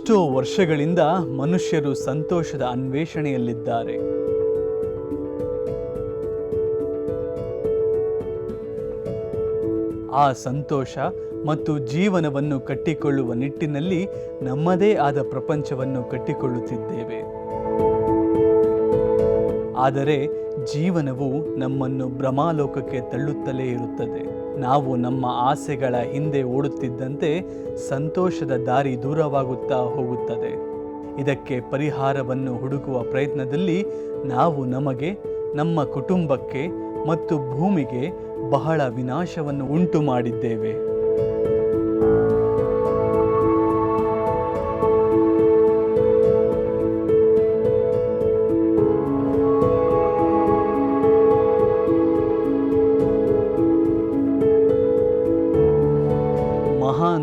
ಎಷ್ಟೋ ವರ್ಷಗಳಿಂದ ಮನುಷ್ಯರು ಸಂತೋಷದ ಅನ್ವೇಷಣೆಯಲ್ಲಿದ್ದಾರೆ. ಆ ಸಂತೋಷ ಮತ್ತು ಜೀವನವನ್ನು ಕಟ್ಟಿಕೊಳ್ಳುವ ನಿಟ್ಟಿನಲ್ಲಿ ನಮ್ಮದೇ ಆದ ಪ್ರಪಂಚವನ್ನು ಕಟ್ಟಿಕೊಳ್ಳುತ್ತಿದ್ದೇವೆ. ಆದರೆ ಜೀವನವು ನಮ್ಮನ್ನು ಭ್ರಮಾಲೋಕಕ್ಕೆ ತಳ್ಳುತ್ತಲೇ ಇರುತ್ತದೆ. ನಾವು ನಮ್ಮ ಆಸೆಗಳ ಹಿಂದೆ ಓಡುತ್ತಿದ್ದಂತೆ ಸಂತೋಷದ ದಾರಿ ದೂರವಾಗುತ್ತಾ ಹೋಗುತ್ತದೆ. ಇದಕ್ಕೆ ಪರಿಹಾರವನ್ನು ಹುಡುಕುವ ಪ್ರಯತ್ನದಲ್ಲಿ ನಾವು ನಮಗೆ, ನಮ್ಮ ಕುಟುಂಬಕ್ಕೆ ಮತ್ತು ಭೂಮಿಗೆ ಬಹಳ ವಿನಾಶವನ್ನು ಉಂಟು ಮಾಡಿದ್ದೇವೆ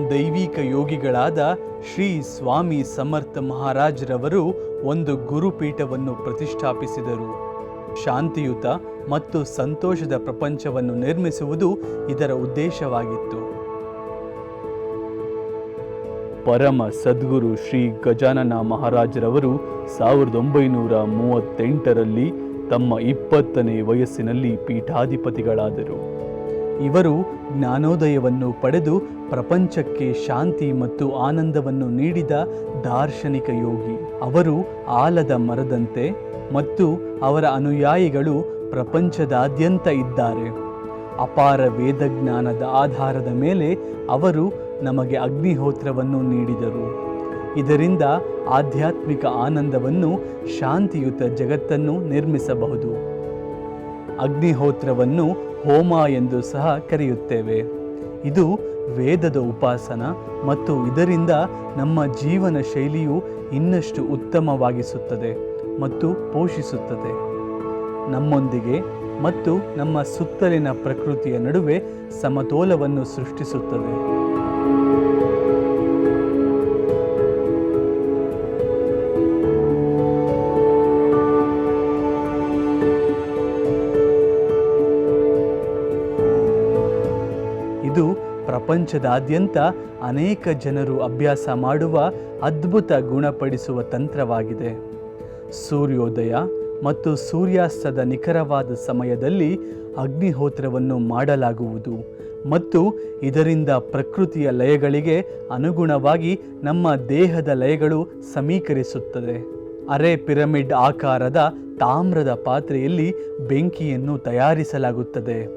ದೈವಿಕ ಯೋಗಿಗಳಾದ ಶ್ರೀ ಸ್ವಾಮಿ ಸಮರ್ಥ ಮಹಾರಾಜರವರು ಒಂದು ಗುರುಪೀಠವನ್ನು ಪ್ರತಿಷ್ಠಾಪಿಸಿದರು. ಶಾಂತಿಯುತ ಮತ್ತು ಸಂತೋಷದ ಪ್ರಪಂಚವನ್ನು ನಿರ್ಮಿಸುವುದು ಇದರ ಉದ್ದೇಶವಾಗಿತ್ತು. ಪರಮ ಸದ್ಗುರು ಶ್ರೀ ಗಜಾನನ ಮಹಾರಾಜರವರು ಸಾವಿರದ ಒಂಬೈನೂರ ಮೂವತ್ತೆಂಟರಲ್ಲಿ ತಮ್ಮ ಇಪ್ಪತ್ತನೇ ವಯಸ್ಸಿನಲ್ಲಿ ಪೀಠಾಧಿಪತಿಗಳಾದರು. ಇವರು ಜ್ಞಾನೋದಯವನ್ನು ಪಡೆದು ಪ್ರಪಂಚಕ್ಕೆ ಶಾಂತಿ ಮತ್ತು ಆನಂದವನ್ನು ನೀಡಿದ ದಾರ್ಶನಿಕ ಯೋಗಿ. ಅವರು ಆಲದ ಮರದಂತೆ ಮತ್ತು ಅವರ ಅನುಯಾಯಿಗಳು ಪ್ರಪಂಚದಾದ್ಯಂತ ಇದ್ದಾರೆ. ಅಪಾರ ವೇದಜ್ಞಾನದ ಆಧಾರದ ಮೇಲೆ ಅವರು ನಮಗೆ ಅಗ್ನಿಹೋತ್ರವನ್ನು ನೀಡಿದರು. ಇದರಿಂದ ಆಧ್ಯಾತ್ಮಿಕ ಆನಂದವನ್ನು ಶಾಂತಿಯುತ ಜಗತ್ತನ್ನು ನಿರ್ಮಿಸಬಹುದು. ಅಗ್ನಿಹೋತ್ರವನ್ನು ಹೋಮ ಎಂದು ಸಹ ಕರೆಯುತ್ತೇವೆ. ಇದು ವೇದದ ಉಪಾಸನ ಮತ್ತು ಇದರಿಂದ ನಮ್ಮ ಜೀವನ ಶೈಲಿಯು ಇನ್ನಷ್ಟು ಉತ್ತಮವಾಗಿಸುತ್ತದೆ ಮತ್ತು ಪೋಷಿಸುತ್ತದೆ. ನಮ್ಮೊಂದಿಗೆ ಮತ್ತು ನಮ್ಮ ಸುತ್ತಲಿನ ಪ್ರಕೃತಿಯ ನಡುವೆ ಸಮತೋಲವನ್ನು ಸೃಷ್ಟಿಸುತ್ತದೆ. ಪ್ರಪಂಚದಾದ್ಯಂತ ಅನೇಕ ಜನರು ಅಭ್ಯಾಸ ಮಾಡುವ ಅದ್ಭುತ ಗುಣಪಡಿಸುವ ತಂತ್ರವಾಗಿದೆ. ಸೂರ್ಯೋದಯ ಮತ್ತು ಸೂರ್ಯಾಸ್ತದ ನಿಖರವಾದ ಸಮಯದಲ್ಲಿ ಅಗ್ನಿಹೋತ್ರವನ್ನು ಮಾಡಲಾಗುವುದು ಮತ್ತು ಇದರಿಂದ ಪ್ರಕೃತಿಯ ಲಯಗಳಿಗೆ ಅನುಗುಣವಾಗಿ ನಮ್ಮ ದೇಹದ ಲಯಗಳು ಸಮೀಕರಿಸುತ್ತದೆ. ಅರೆ ಪಿರಮಿಡ್ ಆಕಾರದ ತಾಮ್ರದ ಪಾತ್ರೆಯಲ್ಲಿ ಬೆಂಕಿಯನ್ನು ತಯಾರಿಸಲಾಗುತ್ತದೆ.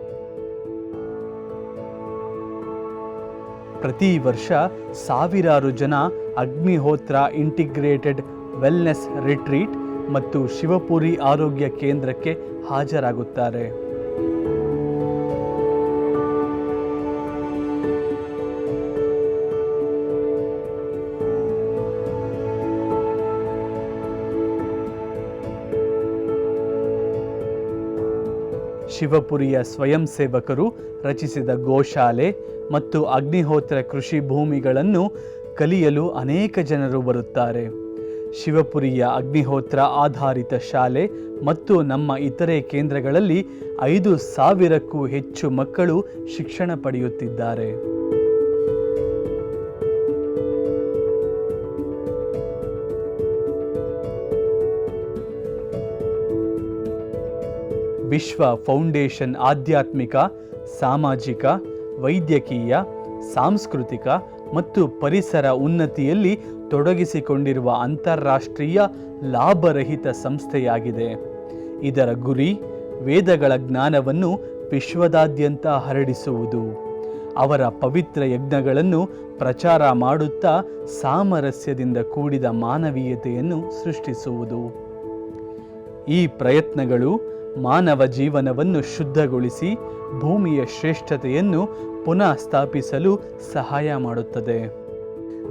ಪ್ರತಿ ವರ್ಷ ಸಾವಿರಾರು ಜನ ಅಗ್ನಿಹೋತ್ರ ಇಂಟಿಗ್ರೇಟೆಡ್ ವೆಲ್ನೆಸ್ ರಿಟ್ರೀಟ್ ಮತ್ತು ಶಿವಪುರಿ ಆರೋಗ್ಯ ಕೇಂದ್ರಕ್ಕೆ ಹಾಜರಾಗುತ್ತಾರೆ. ಶಿವಪುರಿಯ ಸ್ವಯಂ ಸೇವಕರು ರಚಿಸಿದ ಗೋಶಾಲೆ ಮತ್ತು ಅಗ್ನಿಹೋತ್ರ ಕೃಷಿ ಭೂಮಿಗಳನ್ನು ಕಲಿಯಲು ಅನೇಕ ಜನರು ಬರುತ್ತಾರೆ. ಶಿವಪುರಿಯ ಅಗ್ನಿಹೋತ್ರ ಆಧಾರಿತ ಶಾಲೆ ಮತ್ತು ನಮ್ಮ ಇತರೆ ಕೇಂದ್ರಗಳಲ್ಲಿ ಐದು ಸಾವಿರಕ್ಕೂ ಹೆಚ್ಚು ಮಕ್ಕಳು ಶಿಕ್ಷಣ ಪಡೆಯುತ್ತಿದ್ದಾರೆ. ವಿಶ್ವ ಫೌಂಡೇಶನ್ ಆಧ್ಯಾತ್ಮಿಕ, ಸಾಮಾಜಿಕ, ವೈದ್ಯಕೀಯ, ಸಾಂಸ್ಕೃತಿಕ ಮತ್ತು ಪರಿಸರ ಉನ್ನತಿಯಲ್ಲಿ ತೊಡಗಿಸಿಕೊಂಡಿರುವ ಅಂತಾರಾಷ್ಟ್ರೀಯ ಲಾಭರಹಿತ ಸಂಸ್ಥೆಯಾಗಿದೆ. ಇದರ ಗುರಿ ವೇದಗಳ ಜ್ಞಾನವನ್ನು ವಿಶ್ವದಾದ್ಯಂತ ಹರಡಿಸುವುದು. ಅವರ ಪವಿತ್ರ ಯಜ್ಞಗಳನ್ನು ಪ್ರಚಾರ ಮಾಡುತ್ತಾ ಸಾಮರಸ್ಯದಿಂದ ಕೂಡಿದ ಮಾನವೀಯತೆಯನ್ನು ಸೃಷ್ಟಿಸುವುದು. ಈ ಪ್ರಯತ್ನಗಳು ಮಾನವ ಜೀವನವನ್ನು ಶುದ್ಧಗೊಳಿಸಿ ಭೂಮಿಯ ಶ್ರೇಷ್ಠತೆಯನ್ನು ಪುನಃ ಸ್ಥಾಪಿಸಲು ಸಹಾಯ ಮಾಡುತ್ತದೆ.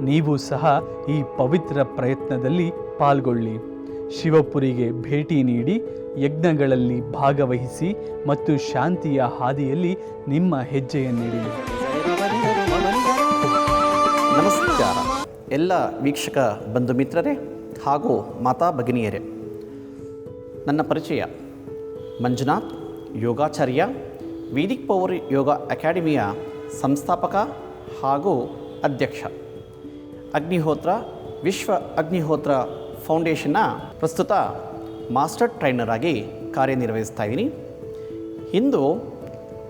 ನೀವು ಸಹ ಈ ಪವಿತ್ರ ಪ್ರಯತ್ನದಲ್ಲಿ ಪಾಲ್ಗೊಳ್ಳಿ. ಶಿವಪುರಿಗೆ ಭೇಟಿ ನೀಡಿ ಯಜ್ಞಗಳಲ್ಲಿ ಭಾಗವಹಿಸಿ ಮತ್ತು ಶಾಂತಿಯ ಹಾದಿಯಲ್ಲಿ ನಿಮ್ಮ ಹೆಜ್ಜೆಯನ್ನಿಡಿ. ನಮಸ್ಕಾರ. ಎಲ್ಲ ವೀಕ್ಷಕ ಬಂಧು ಮಿತ್ರರೇ ಹಾಗೂ ಮಾತಾ ಭಗಿನಿಯರೇ. ನನ್ನ ಪರಿಚಯ ಮಂಜುನಾಥ್, ಯೋಗಾಚಾರ್ಯ, ವೇದಿಕ್ ಪವರ್ ಯೋಗ ಅಕಾಡೆಮಿಯ ಸಂಸ್ಥಾಪಕ ಹಾಗೂ ಅಧ್ಯಕ್ಷ. ಅಗ್ನಿಹೋತ್ರ, ವಿಶ್ವ ಅಗ್ನಿಹೋತ್ರ ಫೌಂಡೇಶನ್ನ ಪ್ರಸ್ತುತ ಮಾಸ್ಟರ್ ಟ್ರೈನರ್ ಆಗಿ ಕಾರ್ಯನಿರ್ವಹಿಸ್ತಾ ಇದ್ದೀನಿ. ಇಂದು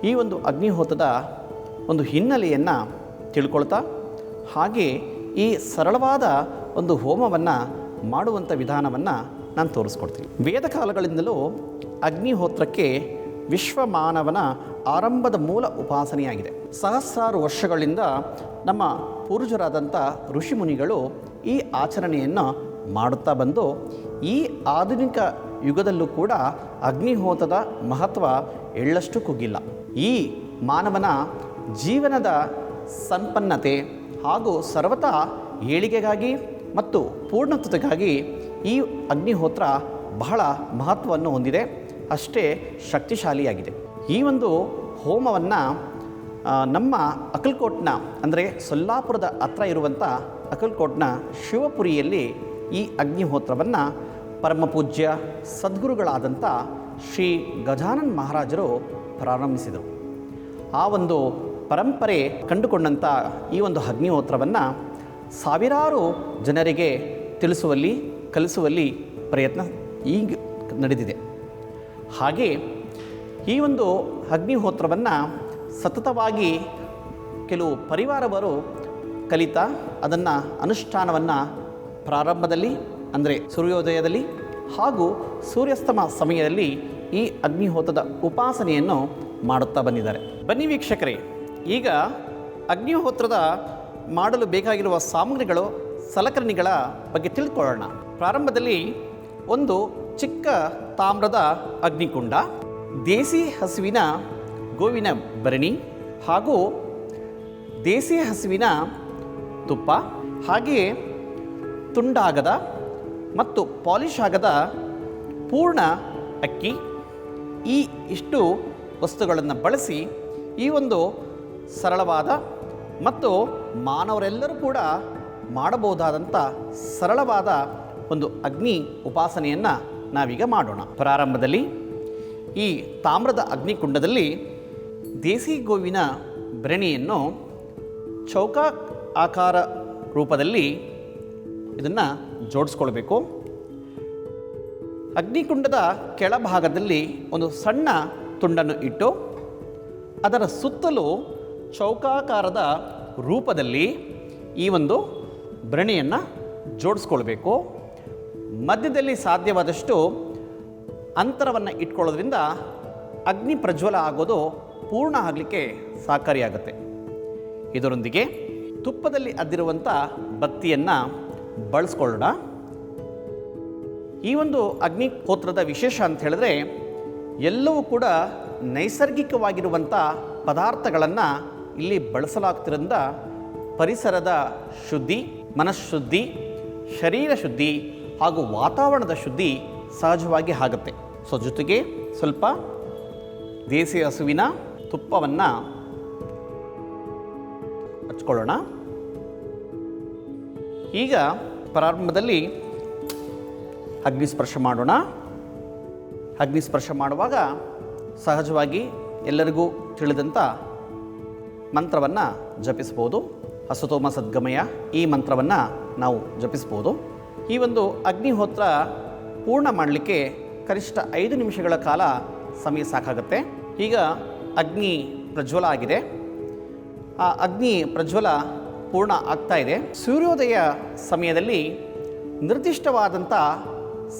ಈ ಒಂದು ಅಗ್ನಿಹೋತ್ರದ ಒಂದು ಹಿನ್ನೆಲೆಯನ್ನು ತಿಳ್ಕೊಳ್ತಾ, ಹಾಗೆ ಈ ಸರಳವಾದ ಒಂದು ಹೋಮವನ್ನು ಮಾಡುವಂಥ ವಿಧಾನವನ್ನು ನಾನು ತೋರಿಸ್ಕೊಡ್ತೀನಿ. ವೇದ ಕಾಲಗಳಿಂದಲೂ ಅಗ್ನಿಹೋತ್ರಕ್ಕೆ ವಿಶ್ವ ಮಾನವನ ಆರಂಭದ ಮೂಲ ಉಪಾಸನೆಯಾಗಿದೆ. ಸಹಸ್ರಾರು ವರ್ಷಗಳಿಂದ ನಮ್ಮ ಪೂರ್ವಜರಾದಂಥ ಋಷಿಮುನಿಗಳು ಈ ಆಚರಣೆಯನ್ನು ಮಾಡುತ್ತಾ ಬಂದು, ಈ ಆಧುನಿಕ ಯುಗದಲ್ಲೂ ಕೂಡ ಅಗ್ನಿಹೋತದ ಮಹತ್ವ ಎಳ್ಳಷ್ಟು ಕುಗ್ಗಿಲ್ಲ. ಈ ಮಾನವನ ಜೀವನದ ಸಂಪನ್ನತೆ ಹಾಗೂ ಸರ್ವತಾ ಏಳಿಗೆಗಾಗಿ ಮತ್ತು ಪೂರ್ಣತ್ವತೆಗಾಗಿ ಈ ಅಗ್ನಿಹೋತ್ರ ಬಹಳ ಮಹತ್ವವನ್ನು ಹೊಂದಿದೆ, ಅಷ್ಟೇ ಶಕ್ತಿಶಾಲಿಯಾಗಿದೆ. ಈ ಒಂದು ಹೋಮವನ್ನು ನಮ್ಮ ಅಕಲ್ಕೋಟ್ನ, ಅಂದರೆ ಸೊಲ್ಲಾಪುರದ ಹತ್ರ ಇರುವಂಥ ಅಕಲ್ಕೋಟ್ನ ಶಿವಪುರಿಯಲ್ಲಿ ಈ ಅಗ್ನಿಹೋತ್ರವನ್ನು ಪರಮಪೂಜ್ಯ ಸದ್ಗುರುಗಳಾದಂಥ ಶ್ರೀ ಗಜಾನನ್ ಮಹಾರಾಜರು ಪ್ರಾರಂಭಿಸಿದರು. ಆ ಒಂದು ಪರಂಪರೆ ಕಂಡುಕೊಂಡಂಥ ಈ ಒಂದು ಅಗ್ನಿಹೋತ್ರವನ್ನು ಸಾವಿರಾರು ಜನರಿಗೆ ತಿಳಿಸುವಲ್ಲಿ ಕಲಿಸುವಲ್ಲಿ ಪ್ರಯತ್ನ ಈಗ ನಡೆದಿದೆ. ಹಾಗೆ ಈ ಒಂದು ಅಗ್ನಿಹೋತ್ರವನ್ನು ಸತತವಾಗಿ ಕೆಲವು ಪರಿವಾರವರು ಕಲಿತಾ ಅದನ್ನು ಅನುಷ್ಠಾನವನ್ನು ಪ್ರಾರಂಭದಲ್ಲಿ, ಅಂದರೆ ಸೂರ್ಯೋದಯದಲ್ಲಿ ಹಾಗೂ ಸೂರ್ಯಾಸ್ತಮ ಸಮಯದಲ್ಲಿ ಈ ಅಗ್ನಿಹೋತ್ರದ ಉಪಾಸನೆಯನ್ನು ಮಾಡುತ್ತಾ ಬಂದಿದ್ದಾರೆ. ಬನ್ನಿ ವೀಕ್ಷಕರೇ, ಈಗ ಅಗ್ನಿಹೋತ್ರದ ಮಾಡಲು ಬೇಕಾಗಿರುವ ಸಾಮಗ್ರಿಗಳು, ಸಲಕರಣೆಗಳ ಬಗ್ಗೆ ತಿಳ್ಕೊಳ್ಳೋಣ. ಪ್ರಾರಂಭದಲ್ಲಿ ಒಂದು ಚಿಕ್ಕ ತಾಮ್ರದ ಅಗ್ನಿಕುಂಡ, ದೇಸಿ ಹಸುವಿನ ಗೋವಿನ ಭರಣಿ ಹಾಗೂ ದೇಸಿ ಹಸುವಿನ ತುಪ್ಪ ಹಾಗೆಯೇ ತುಂಡಾಗದ ಮತ್ತು ಪಾಲಿಷ್ ಆಗದ ಪೂರ್ಣ ಅಕ್ಕಿ, ಈ ಇಷ್ಟು ವಸ್ತುಗಳನ್ನು ಬಳಸಿ ಈ ಒಂದು ಸರಳವಾದ ಮತ್ತು ಮಾನವರೆಲ್ಲರೂ ಕೂಡ ಮಾಡಬಹುದಾದಂಥ ಸರಳವಾದ ಒಂದು ಅಗ್ನಿ ಉಪಾಸನೆಯನ್ನು ನಾವೀಗ ಮಾಡೋಣ. ಪ್ರಾರಂಭದಲ್ಲಿ ಈ ತಾಮ್ರದ ಅಗ್ನಿಕುಂಡದಲ್ಲಿ ದೇಸಿ ಗೋವಿನ ಬ್ರಣಿಯನ್ನು ಚೌಕ ಆಕಾರ ರೂಪದಲ್ಲಿ ಇದನ್ನು ಜೋಡಿಸ್ಕೊಳ್ಬೇಕು. ಅಗ್ನಿಕುಂಡದ ಕೆಳಭಾಗದಲ್ಲಿ ಒಂದು ಸಣ್ಣ ತುಂಡನ್ನು ಇಟ್ಟು ಅದರ ಸುತ್ತಲೂ ಚೌಕಾಕಾರದ ರೂಪದಲ್ಲಿ ಈ ಒಂದು ಬ್ರಣಿಯನ್ನು ಜೋಡಿಸ್ಕೊಳ್ಬೇಕು. ಮಧ್ಯದಲ್ಲಿ ಸಾಧ್ಯವಾದಷ್ಟು ಅಂತರವನ್ನು ಇಟ್ಕೊಳ್ಳೋದ್ರಿಂದ ಅಗ್ನಿ ಪ್ರಜ್ವಲ ಆಗೋದು ಪೂರ್ಣ ಆಗಲಿಕ್ಕೆ ಸಹಕಾರಿಯಾಗುತ್ತೆ. ಇದರೊಂದಿಗೆ ತುಪ್ಪದಲ್ಲಿ ಅದ್ದಿರುವಂಥ ಬತ್ತಿಯನ್ನು ಬಳಸ್ಕೊಳ್ಳೋಣ. ಈ ಒಂದು ಅಗ್ನಿಹೋತ್ರದ ವಿಶೇಷ ಅಂತ ಹೇಳಿದ್ರೆ ಎಲ್ಲವೂ ಕೂಡ ನೈಸರ್ಗಿಕವಾಗಿರುವಂಥ ಪದಾರ್ಥಗಳನ್ನು ಇಲ್ಲಿ ಬಳಸಲಾಗ್ತಿರೋದ್ರಿಂದ ಪರಿಸರದ ಶುದ್ಧಿ, ಮನಃಶುದ್ಧಿ, ಶರೀರ ಶುದ್ಧಿ ಹಾಗೂ ವಾತಾವರಣದ ಶುದ್ಧಿ ಸಹಜವಾಗಿ ಆಗುತ್ತೆ. ಸೊ ಜೊತೆಗೆ ಸ್ವಲ್ಪ ದೇಸಿ ಹಸುವಿನ ತುಪ್ಪವನ್ನು ಹಚ್ಕೊಳ್ಳೋಣ. ಈಗ ಪ್ರಾರಂಭದಲ್ಲಿ ಅಗ್ನಿ ಸ್ಪರ್ಶ ಮಾಡೋಣ. ಅಗ್ನಿ ಸ್ಪರ್ಶ ಮಾಡುವಾಗ ಸಹಜವಾಗಿ ಎಲ್ಲರಿಗೂ ತಿಳಿದಂಥ ಮಂತ್ರವನ್ನು ಜಪಿಸ್ಬೋದು ಅಸುತೋಮ ಸದ್ಗಮಯ ಈ ಮಂತ್ರವನ್ನು ನಾವು ಜಪಿಸ್ಬೋದು ಈ ಒಂದು ಅಗ್ನಿಹೋತ್ರ ಪೂರ್ಣ ಮಾಡಲಿಕ್ಕೆ ಕನಿಷ್ಠ ಐದು ನಿಮಿಷಗಳ ಕಾಲ ಸಮಯ ಸಾಕಾಗುತ್ತೆ. ಈಗ ಅಗ್ನಿ ಪ್ರಜ್ವಲ ಆಗಿದೆ. ಆ ಅಗ್ನಿ ಪ್ರಜ್ವಲ ಪೂರ್ಣ ಆಗ್ತಾ ಇದೆ. ಸೂರ್ಯೋದಯ ಸಮಯದಲ್ಲಿ ನಿರ್ದಿಷ್ಟವಾದಂಥ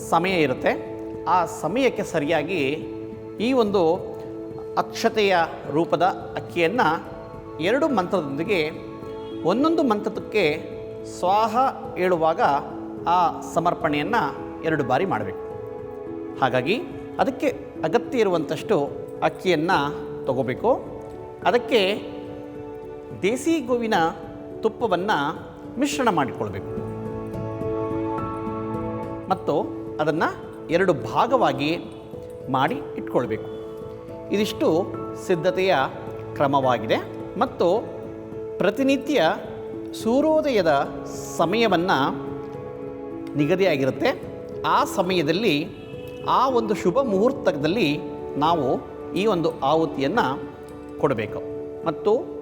ಸಮಯ ಇರುತ್ತೆ. ಆ ಸಮಯಕ್ಕೆ ಸರಿಯಾಗಿ ಈ ಒಂದು ಅಕ್ಷತೆಯ ರೂಪದ ಅಕ್ಕಿಯನ್ನು ಎರಡು ಮಂತ್ರದೊಂದಿಗೆ ಒಂದೊಂದು ಮಂತ್ರಕ್ಕೆ ಸ್ವಾಹ ಹೇಳುವಾಗ ಆ ಸಮರ್ಪಣೆಯನ್ನು ಎರಡು ಬಾರಿ ಮಾಡಬೇಕು. ಹಾಗಾಗಿ ಅದಕ್ಕೆ ಅಗತ್ಯ ಇರುವಂಥಷ್ಟು ಅಕ್ಕಿಯನ್ನು ತಗೋಬೇಕು. ಅದಕ್ಕೆ ದೇಸಿ ಗೋವಿನ ತುಪ್ಪವನ್ನು ಮಿಶ್ರಣ ಮಾಡಿಕೊಳ್ಬೇಕು. ಮತ್ತು ಅದನ್ನು ಎರಡು ಭಾಗವಾಗಿ ಮಾಡಿ ಇಟ್ಕೊಳ್ಬೇಕು. ಇದಿಷ್ಟು ಸಿದ್ಧತೆಯ ಕ್ರಮವಾಗಿದೆ ಮತ್ತು ಪ್ರತಿನಿತ್ಯ ಸೂರ್ಯೋದಯದ ಸಮಯವನ್ನು ನಿಗದಿಯಾಗಿರುತ್ತೆ. ಆ ಸಮಯದಲ್ಲಿ ಆ ಒಂದು ಶುಭ ಮುಹೂರ್ತದಲ್ಲಿ ನಾವು ಈ ಒಂದು ಆಹುತಿಯನ್ನು ಕೊಡಬೇಕು. ಮತ್ತು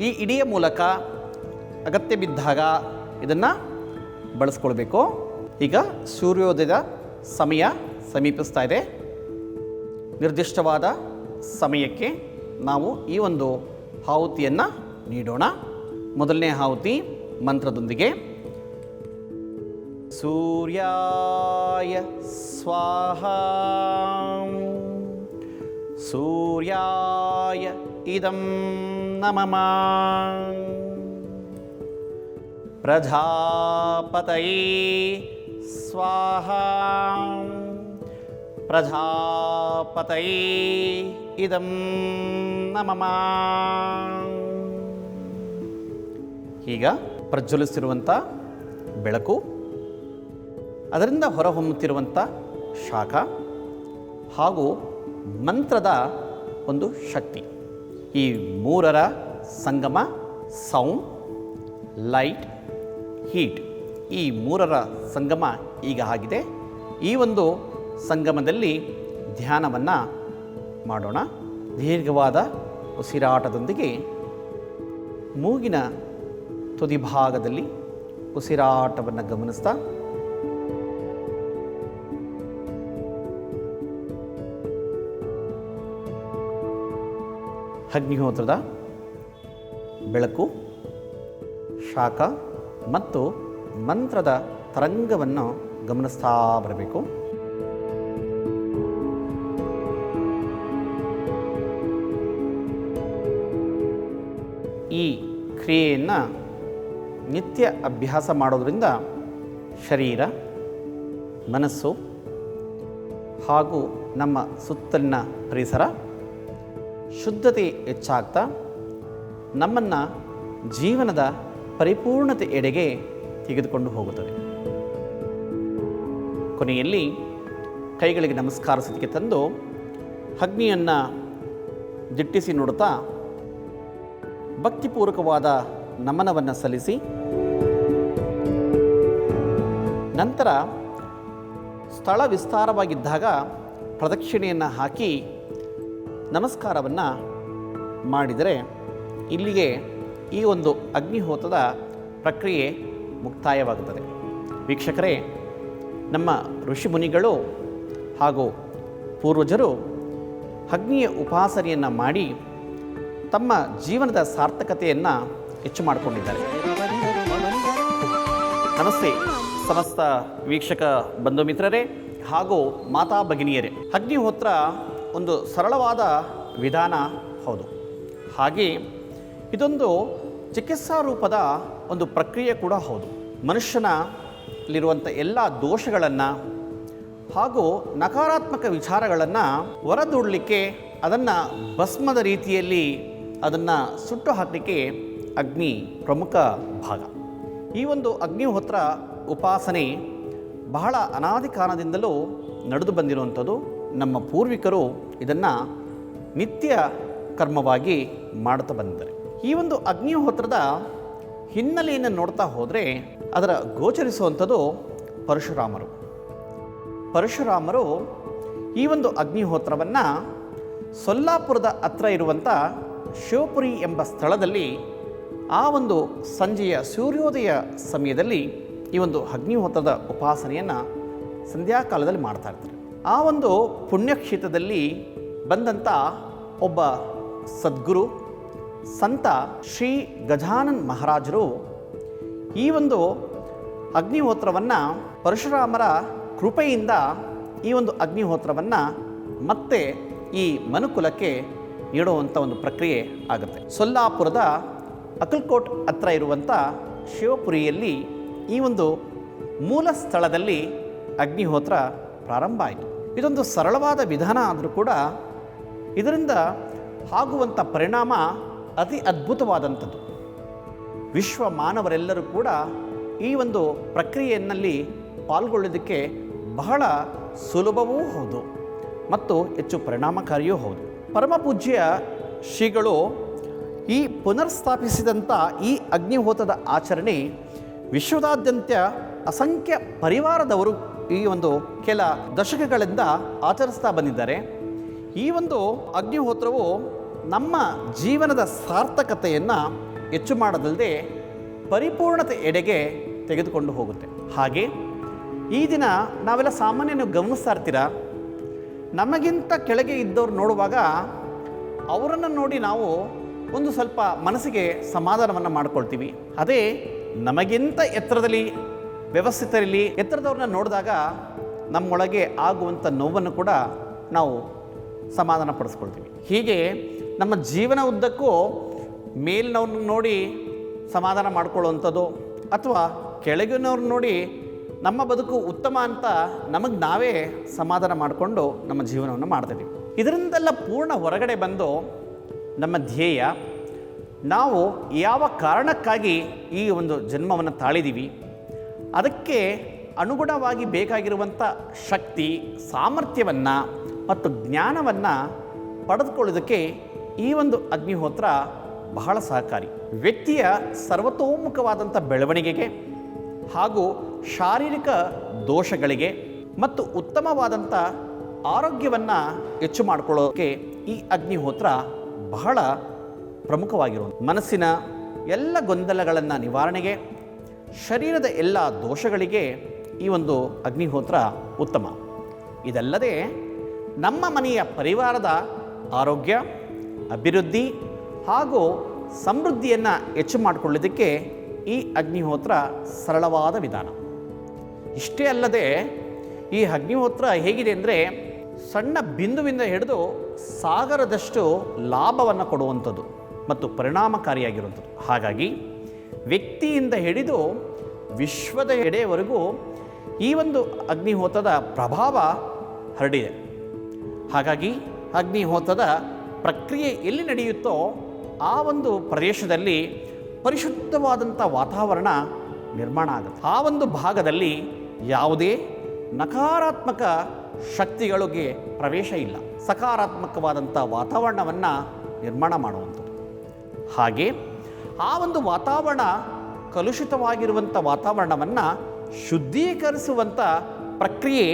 ಈ ಇಡಿಯ ಮೂಲಕ ಅಗತ್ಯ ಬಿದ್ದಾಗ ಇದನ್ನು ಬಳಸ್ಕೊಳ್ಬೇಕು. ಈಗ ಸೂರ್ಯೋದಯದ ಸಮಯ ಸಮೀಪಿಸ್ತಾ ಇದೆ. ನಿರ್ದಿಷ್ಟವಾದ ಸಮಯಕ್ಕೆ ನಾವು ಈ ಒಂದು ಆಹುತಿಯನ್ನು ನೀಡೋಣ. ಮೊದಲನೇ ಆಹುತಿ ಮಂತ್ರದೊಂದಿಗೆ. ಸೂರ್ಯಾಯ ಸ್ವಾಹ. ಸೂರ್ಯಾಯ ಇದಂ ನಮಮ ಪ್ರಜಾಪತೈ ಸ್ವಾಹ. प्रजापतये ಇದಂ ನಮಮ ಈಗ ಪ್ರಜ್ವಲಿಸಿರುವಂಥ ಬೆಳಕು ಅದರಿಂದ ಹೊರಹೊಮ್ಮುತ್ತಿರುವಂಥ ಶಾಖ ಹಾಗೂ ಮಂತ್ರದ ಒಂದು ಶಕ್ತಿ. ಈ ಮೂರರ ಸಂಗಮ, ಸೌಂಡ್, ಲೈಟ್, ಹೀಟ್ ಈ ಮೂರರ ಸಂಗಮ ಈಗ ಆಗಿದೆ. ಈ ಒಂದು ಸಂಗಮದಲ್ಲಿ ಧ್ಯಾನವನ್ನು ಮಾಡೋಣ. ದೀರ್ಘವಾದ ಉಸಿರಾಟದೊಂದಿಗೆ ಮೂಗಿನ ತುದಿಭಾಗದಲ್ಲಿ ಉಸಿರಾಟವನ್ನು ಗಮನಿಸ್ತಾ ಅಗ್ನಿಹೋತ್ರದ ಬೆಳಕು, ಶಾಖ ಮತ್ತು ಮಂತ್ರದ ತರಂಗವನ್ನು ಗಮನಿಸ್ತಾ ಬರಬೇಕು. ಈ ಕ್ರಿಯೆಯನ್ನು ನಿತ್ಯ ಅಭ್ಯಾಸ ಮಾಡೋದರಿಂದ ಶರೀರ, ಮನಸ್ಸು ಹಾಗೂ ನಮ್ಮ ಸುತ್ತಲಿನ ಪರಿಸರ ಶುದ್ಧತೆ ಹೆಚ್ಚಾಗ್ತಾ ನಮ್ಮನ್ನು ಜೀವನದ ಪರಿಪೂರ್ಣತೆ ಎಡೆಗೆ ತೆಗೆದುಕೊಂಡು ಹೋಗುತ್ತದೆ. ಕೊನೆಯಲ್ಲಿ ಕೈಗಳಿಗೆ ನಮಸ್ಕಾರ ಸ್ಥಿತಿಗೆ ತಂದು ಅಗ್ನಿಯನ್ನು ದಿಟ್ಟಿಸಿ ನೋಡುತ್ತಾ ಭಕ್ತಿಪೂರ್ವಕವಾದ ನಮನವನ್ನು ಸಲ್ಲಿಸಿ ನಂತರ ಸ್ಥಳ ವಿಸ್ತಾರವಾಗಿದ್ದಾಗ ಪ್ರದಕ್ಷಿಣೆಯನ್ನು ಹಾಕಿ ನಮಸ್ಕಾರವನ್ನು ಮಾಡಿದರೆ ಇಲ್ಲಿಗೆ ಈ ಒಂದು ಅಗ್ನಿಹೋತದ ಪ್ರಕ್ರಿಯೆ ಮುಕ್ತಾಯವಾಗುತ್ತದೆ. ವೀಕ್ಷಕರೇ, ನಮ್ಮ ಋಷಿಮುನಿಗಳು ಹಾಗೂ ಪೂರ್ವಜರು ಅಗ್ನಿಯ ಉಪಾಸನೆಯನ್ನು ಮಾಡಿ ತಮ್ಮ ಜೀವನದ ಸಾರ್ಥಕತೆಯನ್ನು ಹೆಚ್ಚು ಮಾಡಿಕೊಂಡಿದ್ದಾರೆ. ನಮಸ್ತೆ ಸಮಸ್ತ ವೀಕ್ಷಕ ಬಂಧು ಮಿತ್ರರೇ ಹಾಗೂ ಮಾತಾ ಭಗಿನಿಯರೇ. ಅಗ್ನಿಹೋತ್ರ ಒಂದು ಸರಳವಾದ ವಿಧಾನ ಹೌದು. ಹಾಗೆ ಇದೊಂದು ಚಿಕಿತ್ಸಾ ರೂಪದ ಒಂದು ಪ್ರಕ್ರಿಯೆ ಕೂಡ ಹೌದು. ಮನುಷ್ಯನಲ್ಲಿರುವಂಥ ಎಲ್ಲ ದೋಷಗಳನ್ನು ಹಾಗೂ ನಕಾರಾತ್ಮಕ ವಿಚಾರಗಳನ್ನು ಹೊರದೂಡಲಿಕ್ಕೆ ಅದನ್ನು ಭಸ್ಮದ ರೀತಿಯಲ್ಲಿ ಅದನ್ನು ಸುಟ್ಟು ಹಾಕಲಿಕ್ಕೆ ಅಗ್ನಿ ಪ್ರಮುಖ ಭಾಗ. ಈ ಒಂದು ಅಗ್ನಿಹೋತ್ರ ಉಪಾಸನೆ ಬಹಳ ಅನಾದಿ ಕಾಲದಿಂದಲೂ ನಡೆದು ಬಂದಿರುವಂಥದ್ದು. ನಮ್ಮ ಪೂರ್ವಿಕರು ಇದನ್ನು ನಿತ್ಯ ಕರ್ಮವಾಗಿ ಮಾಡ್ತಾ ಬಂದಿದ್ದಾರೆ. ಈ ಒಂದು ಅಗ್ನಿಹೋತ್ರದ ಹಿನ್ನೆಲೆಯನ್ನು ನೋಡ್ತಾ ಹೋದರೆ ಅದರ ಗೋಚರಿಸುವಂಥದ್ದು ಪರಶುರಾಮರು. ಪರಶುರಾಮರು ಈ ಒಂದು ಅಗ್ನಿಹೋತ್ರವನ್ನು ಸೊಲ್ಲಾಪುರದ ಹತ್ರ ಇರುವಂಥ ಶಿವಪುರಿ ಎಂಬ ಸ್ಥಳದಲ್ಲಿ ಆ ಒಂದು ಸಂಜೆಯ ಸೂರ್ಯೋದಯ ಸಮಯದಲ್ಲಿ ಈ ಒಂದು ಅಗ್ನಿಹೋತ್ರದ ಉಪಾಸನೆಯನ್ನು ಸಂಧ್ಯಾಕಾಲದಲ್ಲಿ ಮಾಡ್ತಾ ಇರ್ತಾರೆ. ಆ ಒಂದು ಪುಣ್ಯಕ್ಷೇತ್ರದಲ್ಲಿ ಬಂದಂಥ ಒಬ್ಬ ಸದ್ಗುರು, ಸಂತ ಶ್ರೀ ಗಜಾನನ್ ಮಹಾರಾಜರು ಈ ಒಂದು ಅಗ್ನಿಹೋತ್ರವನ್ನು ಪರಶುರಾಮರ ಕೃಪೆಯಿಂದ ಈ ಒಂದು ಅಗ್ನಿಹೋತ್ರವನ್ನು ಮತ್ತೆ ಈ ಮನುಕುಲಕ್ಕೆ ನೀಡುವಂಥ ಒಂದು ಪ್ರಕ್ರಿಯೆ ಆಗುತ್ತೆ. ಸೊಲ್ಲಾಪುರದ ಅಕಲ್ಕೋಟ್ ಹತ್ರ ಇರುವಂಥ ಶಿವಪುರಿಯಲ್ಲಿ ಈ ಒಂದು ಮೂಲ ಸ್ಥಳದಲ್ಲಿ ಅಗ್ನಿಹೋತ್ರ ಪ್ರಾರಂಭ ಆಯಿತು. ಇದೊಂದು ಸರಳವಾದ ವಿಧಾನ ಆದರೂ ಕೂಡ ಇದರಿಂದ ಆಗುವಂಥ ಪರಿಣಾಮ ಅತಿ ಅದ್ಭುತವಾದಂಥದ್ದು. ವಿಶ್ವ ಮಾನವರೆಲ್ಲರೂ ಕೂಡ ಈ ಒಂದು ಪ್ರಕ್ರಿಯೆಯಲ್ಲಿ ಪಾಲ್ಗೊಳ್ಳೋದಕ್ಕೆ ಬಹಳ ಸುಲಭವೂ ಹೌದು ಮತ್ತು ಹೆಚ್ಚು ಪರಿಣಾಮಕಾರಿಯೂ ಹೌದು. ಪರಮಪೂಜ್ಯ ಶ್ರೀಗಳು ಈ ಪುನರ್ಸ್ಥಾಪಿಸಿದಂಥ ಈ ಅಗ್ನಿಹೋತದ ಆಚರಣೆ ವಿಶ್ವದಾದ್ಯಂತ ಅಸಂಖ್ಯ ಪರಿವಾರದವರು ಈ ಒಂದು ಕೆಲ ದಶಕಗಳಿಂದ ಆಚರಿಸ್ತಾ ಬಂದಿದ್ದಾರೆ. ಈ ಒಂದು ಅಗ್ನಿಹೋತ್ರವು ನಮ್ಮ ಜೀವನದ ಸಾರ್ಥಕತೆಯನ್ನು ಹೆಚ್ಚು ಮಾಡದಲ್ಲದೆ ಪರಿಪೂರ್ಣತೆ ಎಡೆಗೆ ತೆಗೆದುಕೊಂಡು ಹೋಗುತ್ತೆ. ಹಾಗೆ ಈ ದಿನ ನಾವೆಲ್ಲ ಸಾಮಾನ್ಯ ನೀವು ಗಮನಿಸ್ತಾ ಇರ್ತೀರ? ನಮಗಿಂತ ಕೆಳಗೆ ಇದ್ದವ್ರು ನೋಡುವಾಗ ಅವರನ್ನು ನೋಡಿ ನಾವು ಒಂದು ಸ್ವಲ್ಪ ಮನಸ್ಸಿಗೆ ಸಮಾಧಾನವನ್ನು ಮಾಡ್ಕೊಳ್ತೀವಿ. ಅದೇ ನಮಗಿಂತ ಎತ್ತರದಲ್ಲಿ ವ್ಯವಸ್ಥಿತರಲ್ಲಿ ಎತ್ತರದವ್ರನ್ನ ನೋಡಿದಾಗ ನಮ್ಮೊಳಗೆ ಆಗುವಂಥ ನೋವನ್ನು ಕೂಡ ನಾವು ಸಮಾಧಾನ ಪಡಿಸ್ಕೊಳ್ತೀವಿ. ಹೀಗೆ ನಮ್ಮ ಜೀವನ ಉದ್ದಕ್ಕೂ ಮೇಲಿನವ್ರನ್ನ ನೋಡಿ ಸಮಾಧಾನ ಮಾಡ್ಕೊಳ್ಳುವಂಥದ್ದು ಅಥವಾ ಕೆಳಗಿನವ್ರನ್ನ ನೋಡಿ ನಮ್ಮ ಬದುಕು ಉತ್ತಮ ಅಂತ ನಮಗೆ ನಾವೇ ಸಮಾಧಾನ ಮಾಡಿಕೊಂಡು ನಮ್ಮ ಜೀವನವನ್ನು ಮಾಡ್ತಿದ್ದೀವಿ. ಇದರಿಂದೆಲ್ಲ ಪೂರ್ಣ ಹೊರಗಡೆ ಬಂದು ನಮ್ಮ ಧ್ಯೇಯ, ನಾವು ಯಾವ ಕಾರಣಕ್ಕಾಗಿ ಈ ಒಂದು ಜನ್ಮವನ್ನು ತಾಳಿದ್ದೀವಿ ಅದಕ್ಕೆ ಅನುಗುಣವಾಗಿ ಬೇಕಾಗಿರುವಂಥ ಶಕ್ತಿ, ಸಾಮರ್ಥ್ಯವನ್ನು ಮತ್ತು ಜ್ಞಾನವನ್ನು ಪಡೆದುಕೊಳ್ಳೋದಕ್ಕೆ ಈ ಒಂದು ಅಗ್ನಿಹೋತ್ರ ಬಹಳ ಸಹಕಾರಿ. ವ್ಯಕ್ತಿಯ ಸರ್ವತೋಮುಖವಾದಂಥ ಬೆಳವಣಿಗೆಗೆ ಹಾಗೂ ಶಾರೀರಿಕ ದೋಷಗಳಿಗೆ ಮತ್ತು ಉತ್ತಮವಾದಂಥ ಆರೋಗ್ಯವನ್ನು ಹೆಚ್ಚು ಮಾಡಿಕೊಳ್ಳೋಕೆ ಈ ಅಗ್ನಿಹೋತ್ರ ಬಹಳ ಪ್ರಮುಖವಾಗಿರುವ ಮನಸ್ಸಿನ ಎಲ್ಲ ಗೊಂದಲಗಳನ್ನು ನಿವಾರಣೆಗೆ ಶರೀರದ ಎಲ್ಲ ದೋಷಗಳಿಗೆ ಈ ಒಂದು ಅಗ್ನಿಹೋತ್ರ ಉತ್ತಮ. ಇದಲ್ಲದೆ ನಮ್ಮ ಮನೆಯ ಪರಿವಾರದ ಆರೋಗ್ಯ, ಅಭಿವೃದ್ಧಿ ಹಾಗೂ ಸಮೃದ್ಧಿಯನ್ನು ಹೆಚ್ಚು ಮಾಡಿಕೊಳ್ಳೋದಕ್ಕೆ ಈ ಅಗ್ನಿಹೋತ್ರ ಸರಳವಾದ ವಿಧಾನ. ಇಷ್ಟೇ ಅಲ್ಲದೆ ಈ ಅಗ್ನಿಹೋತ್ರ ಹೇಗಿದೆ ಅಂದರೆ ಸಣ್ಣ ಬಿಂದುವಿಂದ ಹಿಡಿದು ಸಾಗರದಷ್ಟು ಲಾಭವನ್ನು ಕೊಡುವಂಥದ್ದು ಮತ್ತು ಪರಿಣಾಮಕಾರಿಯಾಗಿರುವಂಥದ್ದು. ಹಾಗಾಗಿ ವ್ಯಕ್ತಿಯಿಂದ ಹಿಡಿದು ವಿಶ್ವದ ಎಡೆಯವರೆಗೂ ಈ ಒಂದು ಅಗ್ನಿಹೋತದ ಪ್ರಭಾವ ಹರಡಿದೆ. ಹಾಗಾಗಿ ಅಗ್ನಿಹೋತದ ಪ್ರಕ್ರಿಯೆ ಎಲ್ಲಿ ನಡೆಯುತ್ತೋ ಆ ಒಂದು ಪ್ರದೇಶದಲ್ಲಿ ಪರಿಶುದ್ಧವಾದಂಥ ವಾತಾವರಣ ನಿರ್ಮಾಣ ಆಗುತ್ತೆ. ಆ ಒಂದು ಭಾಗದಲ್ಲಿ ಯಾವುದೇ ನಕಾರಾತ್ಮಕ ಶಕ್ತಿಗಳಿಗೆ ಪ್ರವೇಶ ಇಲ್ಲ. ಸಕಾರಾತ್ಮಕವಾದಂಥ ವಾತಾವರಣವನ್ನು ನಿರ್ಮಾಣ ಮಾಡುವಂಥದ್ದು. ಹಾಗೆ ಆ ಒಂದು ವಾತಾವರಣ ಕಲುಷಿತವಾಗಿರುವಂಥ ವಾತಾವರಣವನ್ನು ಶುದ್ಧೀಕರಿಸುವಂಥ ಪ್ರಕ್ರಿಯೆ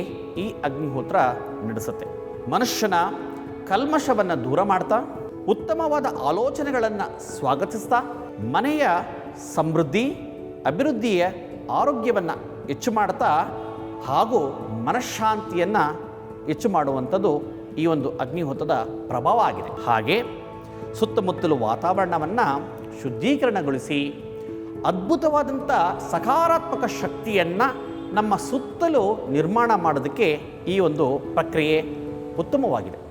ಈ ಅಗ್ನಿಹೋತ್ರ ನಡೆಸುತ್ತೆ. ಮನುಷ್ಯನ ಕಲ್ಮಶವನ್ನು ದೂರ ಮಾಡ್ತಾ, ಉತ್ತಮವಾದ ಆಲೋಚನೆಗಳನ್ನು ಸ್ವಾಗತಿಸ್ತಾ, ಮನೆಯ ಸಮೃದ್ಧಿ, ಅಭಿವೃದ್ಧಿಯ ಆರೋಗ್ಯವನ್ನು ಹೆಚ್ಚು ಮಾಡ್ತಾ ಹಾಗೂ ಮನಃಶಾಂತಿಯನ್ನು ಹೆಚ್ಚು ಮಾಡುವಂಥದ್ದು ಈ ಒಂದು ಅಗ್ನಿಹೋತ್ರದ ಪ್ರಭಾವ ಆಗಿದೆ. ಹಾಗೆ ಸುತ್ತಮುತ್ತಲು ವಾತಾವರಣವನ್ನು ಶುದ್ಧೀಕರಣಗೊಳಿಸಿ ಅದ್ಭುತವಾದಂಥ ಸಕಾರಾತ್ಮಕ ಶಕ್ತಿಯನ್ನು ನಮ್ಮ ಸುತ್ತಲೂ ನಿರ್ಮಾಣ ಮಾಡೋದಕ್ಕೆ ಈ ಒಂದು ಪ್ರಕ್ರಿಯೆ ಉತ್ತಮವಾಗಿದೆ.